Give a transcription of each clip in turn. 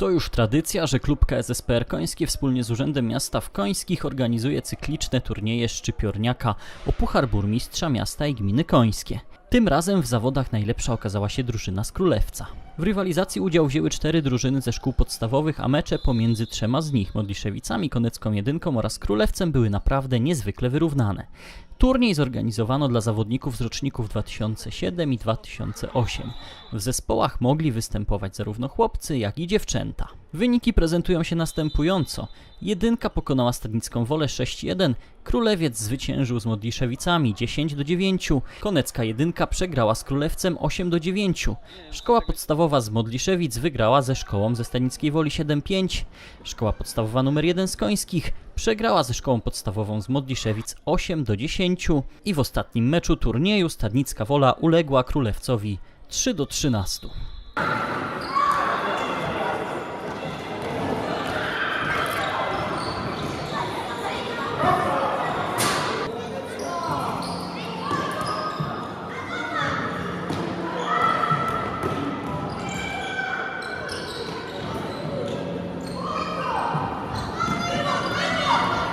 To już tradycja, że klub KSSPR Końskie wspólnie z Urzędem Miasta w Końskich organizuje cykliczne turnieje szczypiorniaka o Puchar Burmistrza Miasta i Gminy Końskie. Tym razem w zawodach najlepsza okazała się drużyna z Królewca. W rywalizacji udział wzięły cztery drużyny ze szkół podstawowych, a mecze pomiędzy trzema z nich, Modliszewicami, Konecką Jedynką oraz Królewcem, były naprawdę niezwykle wyrównane. Turniej zorganizowano dla zawodników z roczników 2007 i 2008. W zespołach mogli występować zarówno chłopcy, jak i dziewczęta. Wyniki prezentują się następująco. Jedynka pokonała Stadnicką Wolę 6-1, Królewiec zwyciężył z Modliszewicami 10 do 9, Konecka Jedynka przegrała z Królewcem 8 do 9, Szkoła Podstawowa z Modliszewic wygrała ze Szkołą ze Stanickiej Woli 7-5, Szkoła Podstawowa nr 1 z Końskich przegrała ze Szkołą Podstawową z Modliszewic 8 do 10 i w ostatnim meczu turnieju Stadnicka Wola uległa Królewcowi 3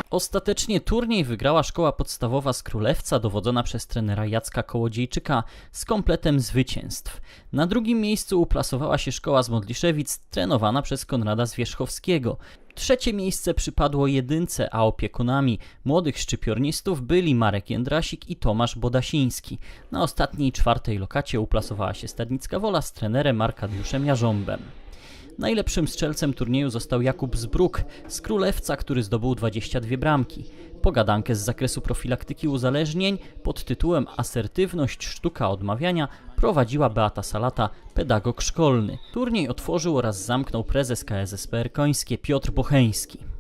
Ostatecznie turniej wygrała szkoła podstawowa z Królewca, dowodzona przez trenera Jacka Kołodziejczyka z kompletem zwycięstw. Na drugim miejscu uplasowała się szkoła z Modliszewic, trenowana przez Konrada Zwierzchowskiego. Trzecie miejsce przypadło jedynce, a opiekunami młodych szczypiornistów byli Marek Jędrasik i Tomasz Bodasiński. Na ostatniej, czwartej lokacie uplasowała się Stadnicka Wola z trenerem Arkadiuszem Jarząbem. Najlepszym strzelcem turnieju został Jakub Zbruk z Królewca, który zdobył 22 bramki. Pogadankę z zakresu profilaktyki uzależnień pod tytułem Asertywność sztuka odmawiania prowadziła Beata Salata, pedagog szkolny. Turniej otworzył oraz zamknął prezes KSSPR Końskie Piotr Bocheński.